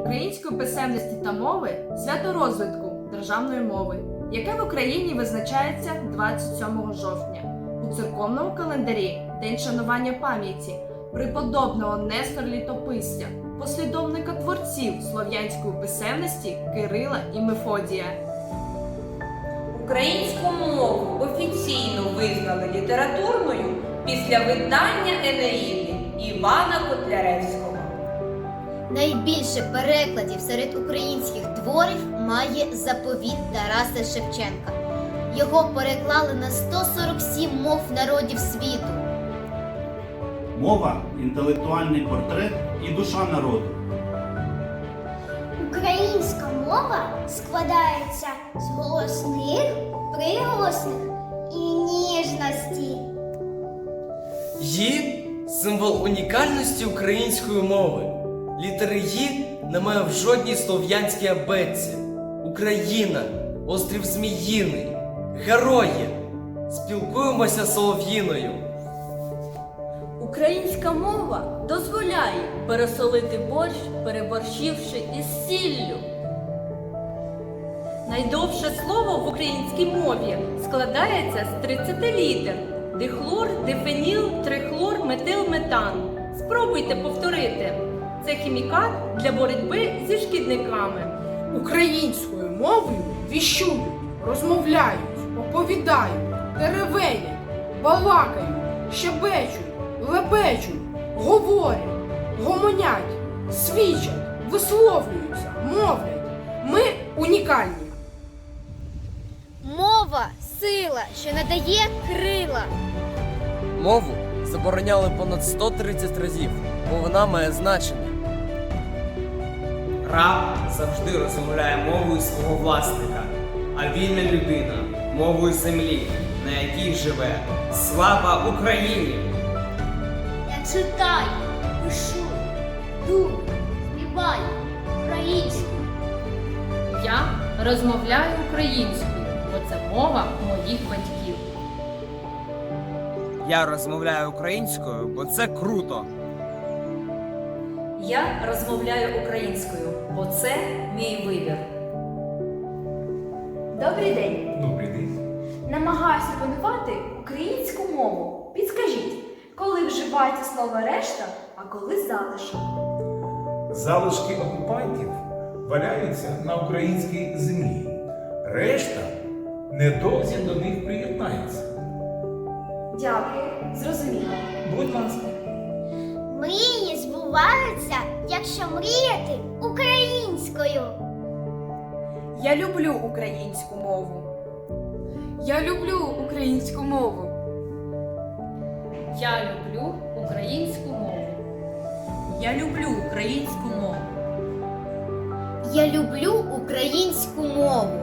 української писемності та мови свято розвитку державної мови, яке в Україні визначається 27 жовтня. У церковному календарі День шанування пам'яті преподобного Нестора Літописця, послідовника творців слов'янської писемності Кирила і Мефодія. Українську мову офіційно визнали літературною після видання Енеїди Івана Котляревського. Найбільше перекладів серед українських творів має заповіт Тараса Шевченка. Його переклали на 147 мов народів світу. Мова інтелектуальний портрет і душа народу. Українська мова складається з голосних, приголосних і ніжності. Ї символ унікальності української мови. Літери Ї немає в жодній слов'янській абетці. Україна, острів Зміїний, герої. Спілкуємося солов'їною. Українська мова дозволяє пересолити борщ, переборщивши із сіллю. Найдовше слово в українській мові складається з 30 літер: дихлор, дифеніл, трихлор, метил, метан. Спробуйте повторити. Це хімікат для боротьби зі шкідниками. Українською мовою віщують, розмовляють, оповідають, теревенять, балакають, щебечуть, лебечуть, говорять, гомонять, свідчать, висловлюються, мовлять. Ми унікальні. Мова сила, що надає крила. Мову забороняли понад 130 разів, бо вона має значення. Раб завжди розмовляє мовою свого власника, а вільна людина мовою землі, на якій живе. Слава Україні! Я читаю, пишу, думаю, співаю українською. Я розмовляю українською, бо це мова моїх батьків. Я розмовляю українською, бо це круто. Я розмовляю українською, бо це мій вибір. Добрий день. Добрий день. Намагаюся опанувати українську мову. Підскажіть, коли вживається слово решта, а коли залишок? Залишки окупантів валяються на українській землі. Решта недовзі до них приєднається. Дякую, зрозуміло. Збуваються, якщо мріяти українською. Я люблю українську мову. Я люблю українську мову. Я люблю українську мову. Я люблю українську мову. Я люблю українську мову.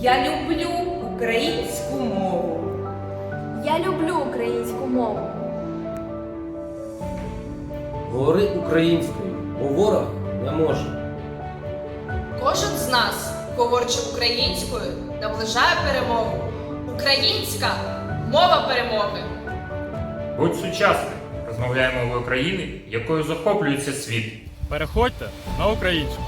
Я люблю українською, бо ворог не може. Кожен з нас, говорячи українською, наближає перемогу. Українська мова перемоги. Будь сучасним. Розмовляємо мовою країни, якою захоплюється світ. Переходьте на українську.